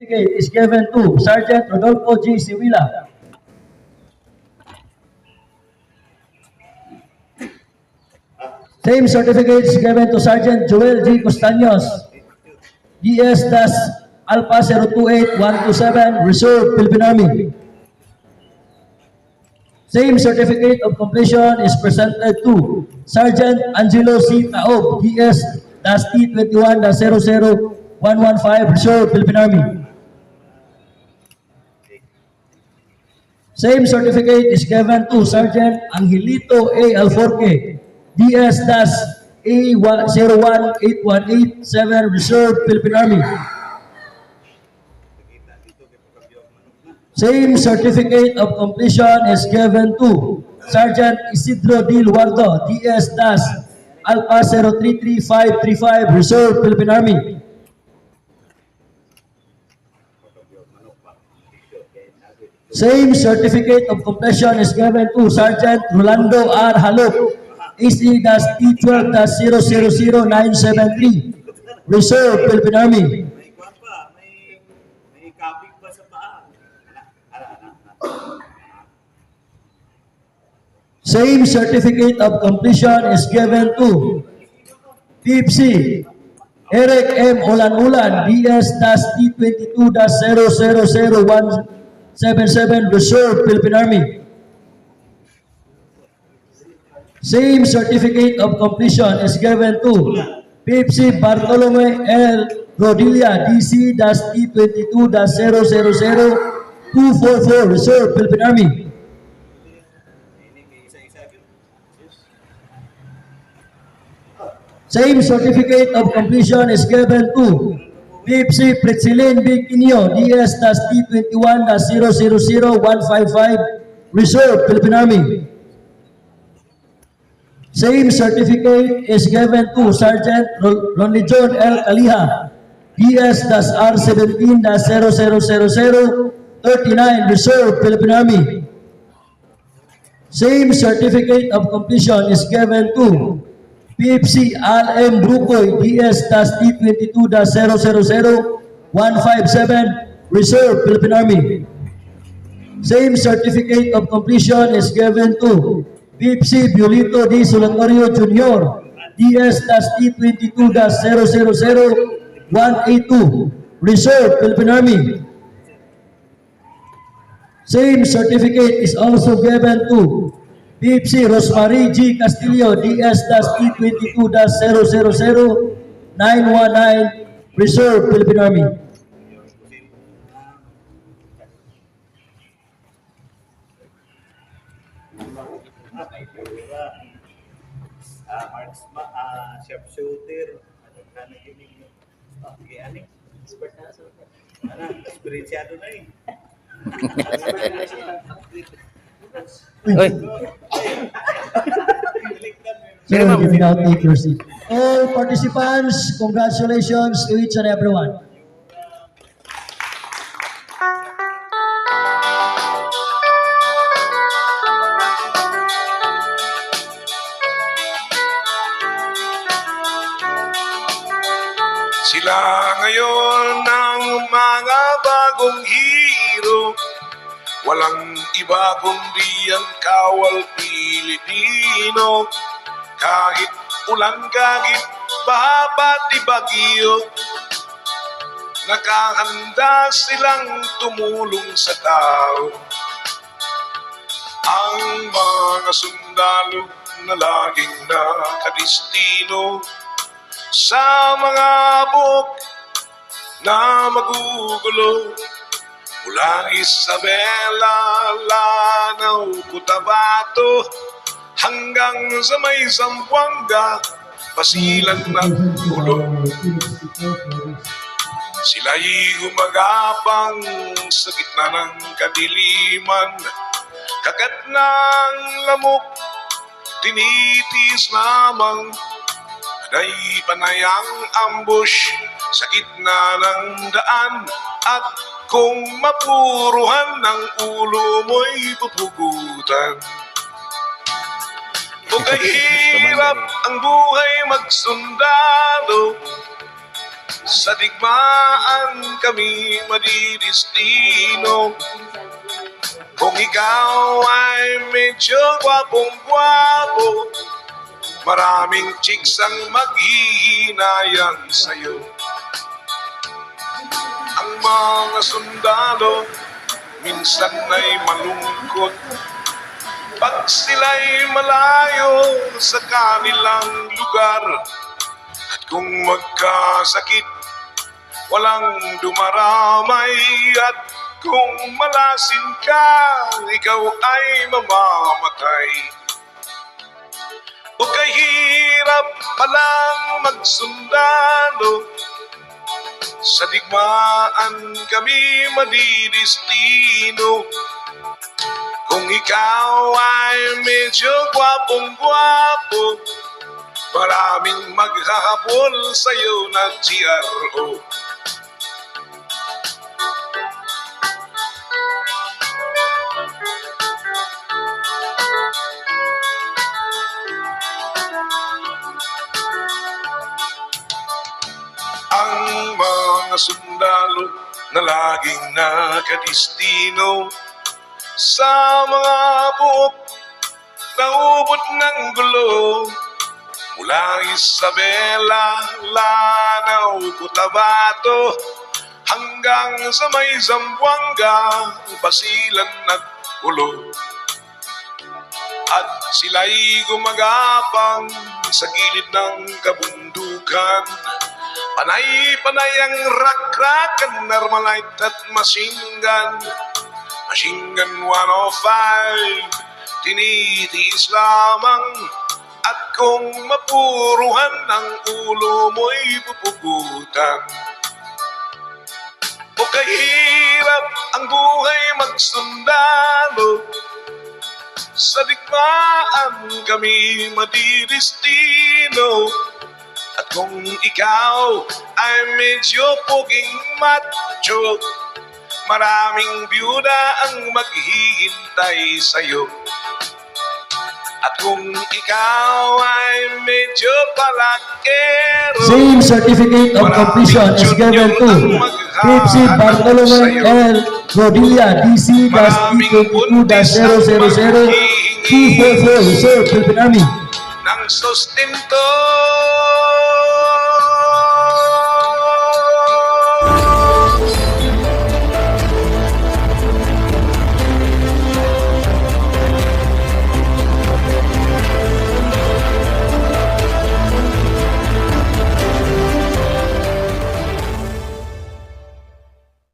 is given to Sergeant Rodolfo G. Siwila. Same certificate is given to Sergeant Joel G. Costaños, DS Das Alpha 028127, Reserve Philippine Army. Same certificate of completion is presented to Sergeant Angelo C. Taob, DS Das T21 00115, Reserve Philippine Army. Same certificate is given to Sergeant Angelito A. Alforque, DS Das A01818, Reserve Philippine Army. Same certificate of completion is given to Sergeant Isidro D. Luardo, DS Das Alpha 033535, Reserve Philippine Army. Same certificate of completion is given to Sergeant Rolando R. Halok, AC-T12-000973, Reserve Philippine Army. Same certificate of completion is given to PIPC Eric M. Ulan-Ulan, DS-T22-000177, Reserve Philippine Army. Same certificate of completion is given to PIPC Bartolome L. Rodilla, DC-T22-000244, Reserve Philippine Army. Same certificate of completion is given to Pipsi Pritzilin Bikinyo, DS-T21-000155, Reserve Philippine Army. Same certificate is given to Sergeant Ron- Ronnie John L. Kaliha, DS-R17-000039, Reserve Philippine Army. Same certificate of completion is given to PFC LM Brucoy DS-T22-000157 Reserve Philippine Army. Same certificate of completion is given to PFC Violito D. Solatorio Jr. DS-T22-000182 Reserve Philippine Army. Same certificate is also given to PFC Rosmarie G. Castillo, DS-T22-000-919, Reserve Philippine Army. Marksman, sharpshooter, ano ka na ano na eh. Uy. Sir, you may now take your seat. All participants, congratulations to each and everyone. Sila ngayon ang mga bagong hero Walang iba kundi ang kawal Pilipino. Kahit ulan, kahit baha pati bagyo Nakahanda silang tumulong sa tao. Ang mga sundalo na laging nakadistino sa mga buk na magugulo mula Isabela, Lanao, Cotabato hanggang sa may Zamboanga pasilan ng ulo sila'y gumagapang sa gitna ng kadiliman. Kagat ng lamok tinitis lamang Panay panayang ambush sa gitna ng daan At kung mapuruhan ng ulo mo'y pupugutan Kung kahirap ang buhay magsundalo Sa digmaan kami madidistino. Kung ikaw ay medyo gwapong-gwapo Maraming chicks ang maghihinayang sa'yo mga sundalo minsan ay malungkot. Pag sila'y malayo sa kanilang lugar At kung magkasakit, walang dumaramay. At kung malasin ka, ikaw ay mamamatay. O kahirap palang magsundalo Sa digmaan kami madidistino Kung ikaw ay medyo gwapong-gwapo Maraming maghahabol sa'yo na GRO na laging nakadistino Sa mga buok na ubot ng gulo. Mula Isabela, Lanao, Cotabato Hanggang sa may Zamboanga, Basilan at Ulo At sila'y gumagapang sa gilid ng kabundukan Panay-panay ang rak-rakan, Armalite at machine gun Machine gun 105 Tinitiis lamang At kung mapuruhan ang ulo mo'y pupugutan. O kahirap ang buhay magsundalo Sa digmaan kami madidistino. At kung ikaw ay medyo poging macho Maraming byuda ang maghihintay sa'yo At kung ikaw ay medyo palakero Same certificate of completion is given to Cripsy Bartolome L. Rodilla, DC E22-000 244 Reserve Philippine Army. ng sustento